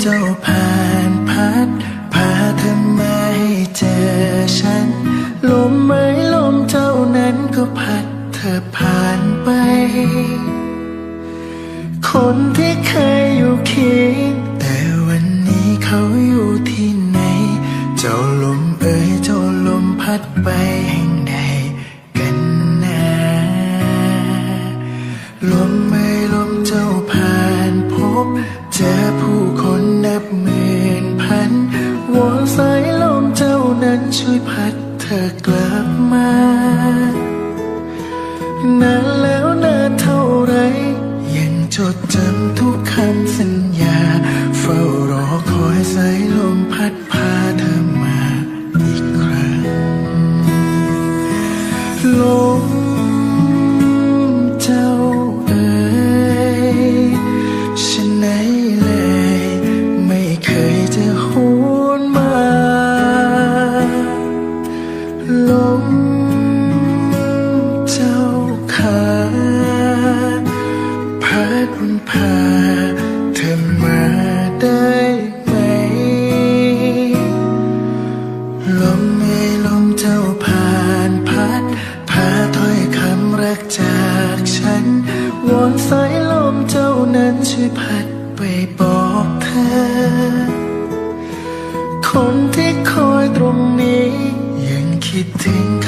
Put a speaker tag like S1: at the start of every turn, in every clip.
S1: 走牌 melody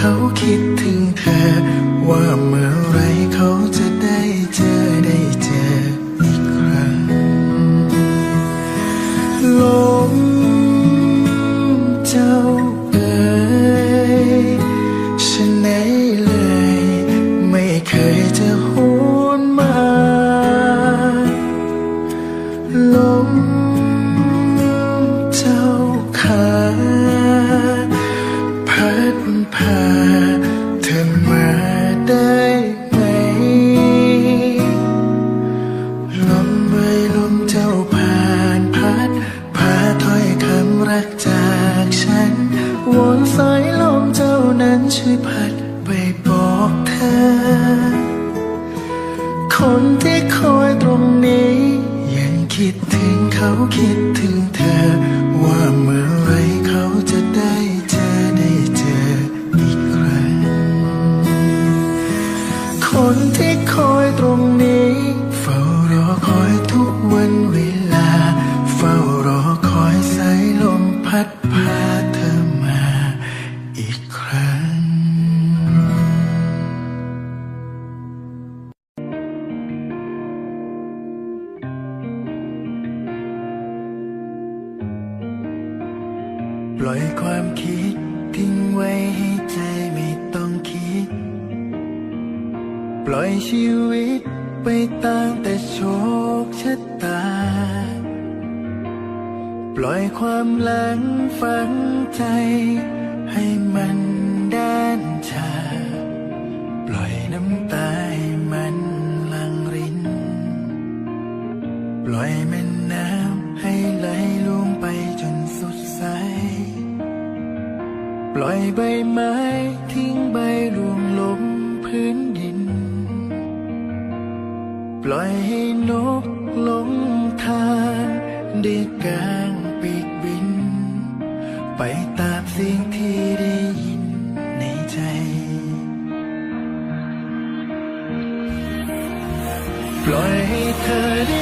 S1: เขาคิดถึงเธอว่าเมื่อ ชีวิตไปตามแต่โชคชะตา ปล่อยความหลังฝังใจ ให้มันด้านชา ปล่อยน้ำตาให้มันลังริน ปล่อยแม่น้ำให้ไหลลงไปจนสุดสายปล่อยใบไม้ทิ้งใบรวงลมพื้นดิน ปล่อยให้นกลงทางได้กางปีกบิน ไปตามเสียงที่ได้ยินในใจ ปล่อยให้เธอได้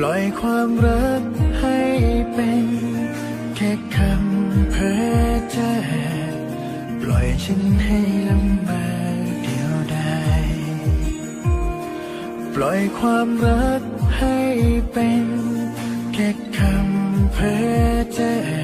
S1: ปล่อยความรักให้เป็นแค่คำเพ้อเจ้อปล่อยฉันให้ลำบากเดียวดายปล่อยความรักให้เป็นแค่คำเพ้อเจ้อ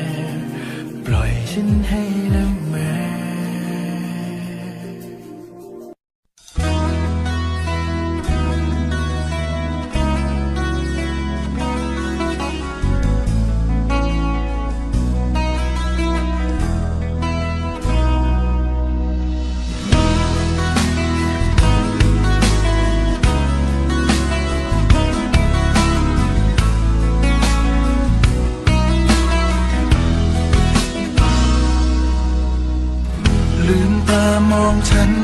S1: ฉัน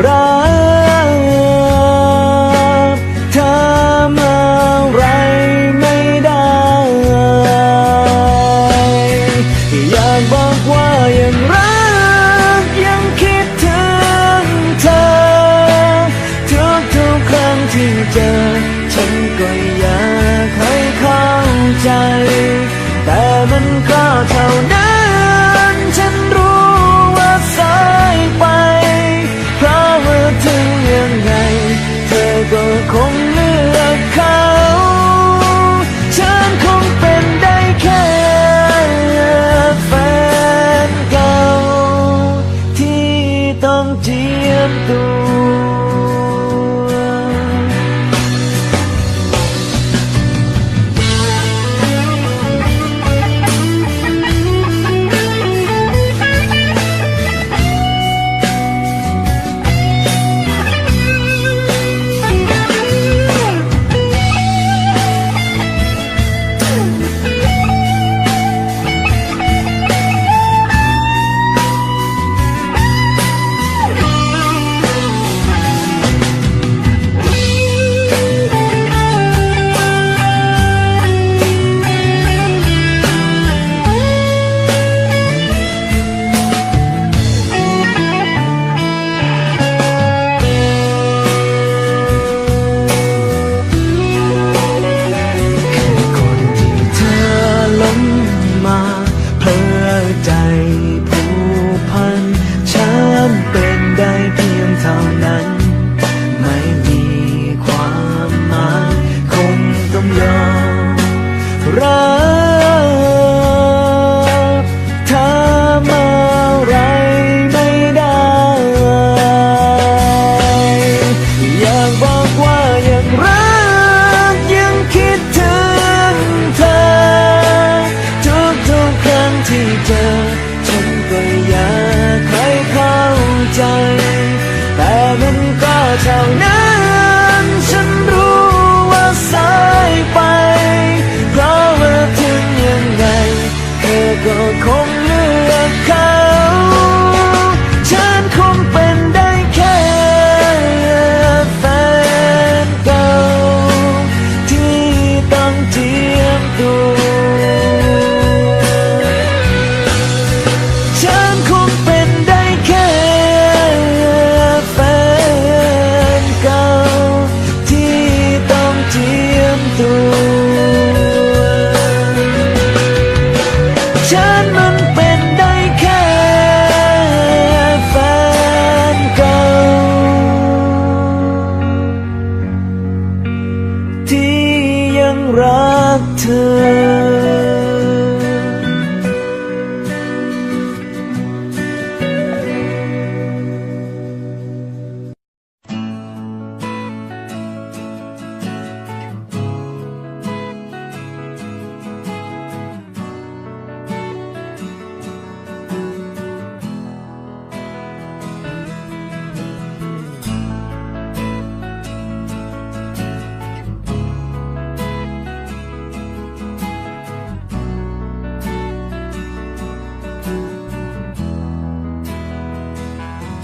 S2: เรา am through.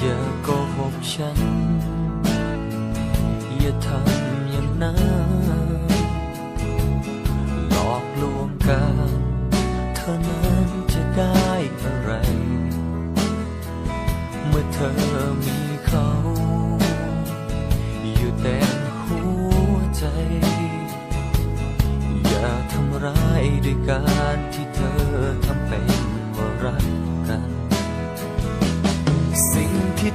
S2: อย่าโกหกฉัน อย่าทำอย่างนั้นหลอกลวงกันเท่านั้นจะได้อะไร เมื่อเธอมีเขา อยู่แต็หัวใจ อย่าทำร้ายด้วยกัน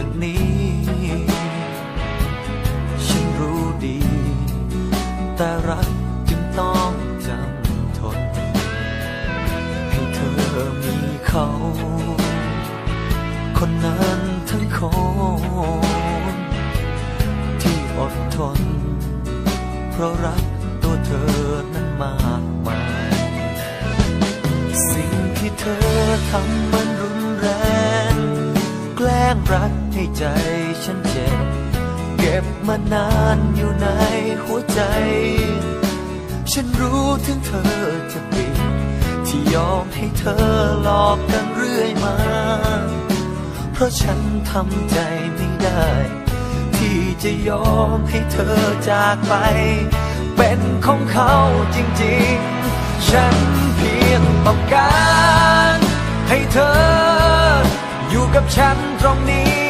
S2: อย่างนี้ ฉันรู้ดี แต่รักจึงต้องจำทน ให้เธอมีเขา คนนั้นทั้งคนที่อดทน เพราะรักตัวเธอนั้นมากมาย สิ่งที่เธอทำมันรุนแรงแกล้งรัก ให้ใจฉันเจ็บ เก็บมานานอยู่ในหัวใจ ฉันรู้ถึงเธอจะปิดที่ยอมให้เธอหลอกกันเรื่อยมา เพราะฉันทำใจไม่ได้ ที่จะยอมให้เธอจากไป เป็นของเขาจริงๆ ฉันเพียงต้องการให้เธออยู่กับฉันตรงนี้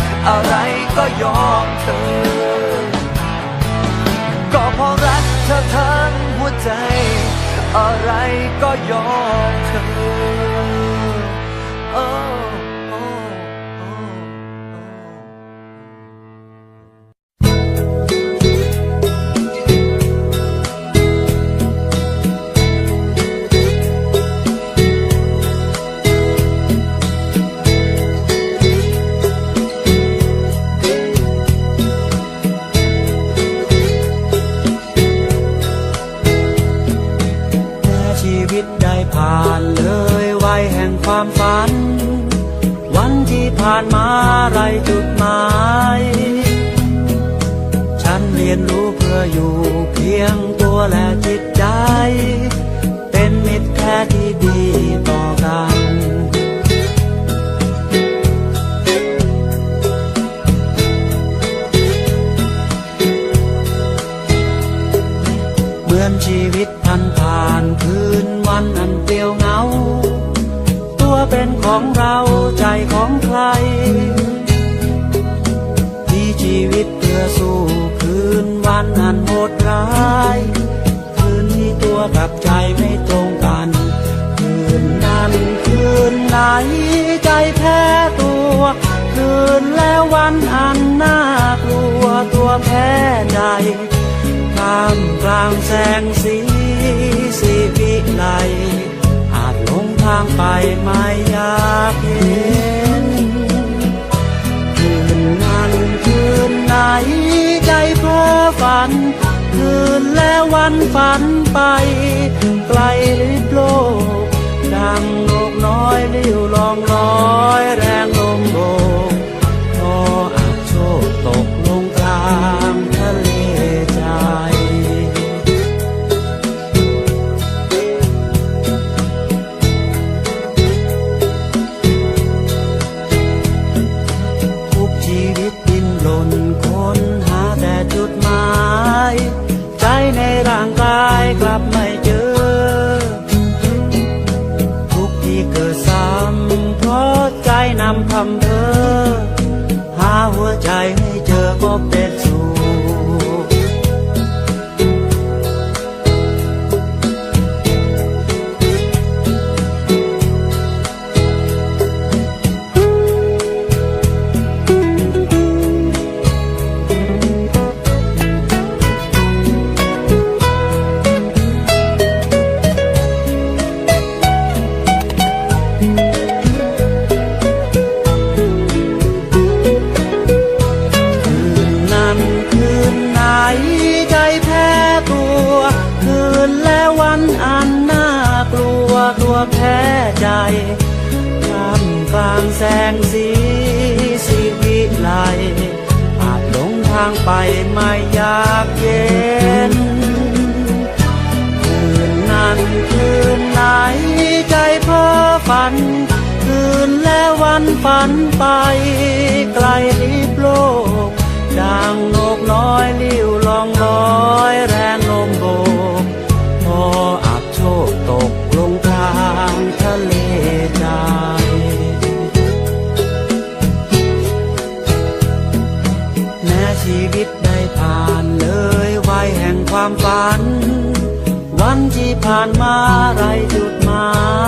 S2: อะไรก็ยอมเธอ ก็เพราะรักเธอทั้งหัวใจ อะไรก็ยอมเธอ
S3: จุดหมาย ฉันเรียนรู้เพื่ออยู่เพียงตัวและจิตใจางไปไม่อยากเห็นคืนนั้นคืนไหนใจเพ้อฝัน คืนและวันฝันไป ไกลลิบโลก ดังนกน้อยลิ้วลองลอยแรงลมโบกพออาจโชคตก ใจท่ามกลางแสงสีสีวิไลอาจหลงทางไปไม่อยากเย็น คืนนั้นคืนไหนใจเพ้อฝัน คืนและวันฝันไป ไกลลิบโลกดังนกน้อยลิ้วลองานมาไรจุดหมาย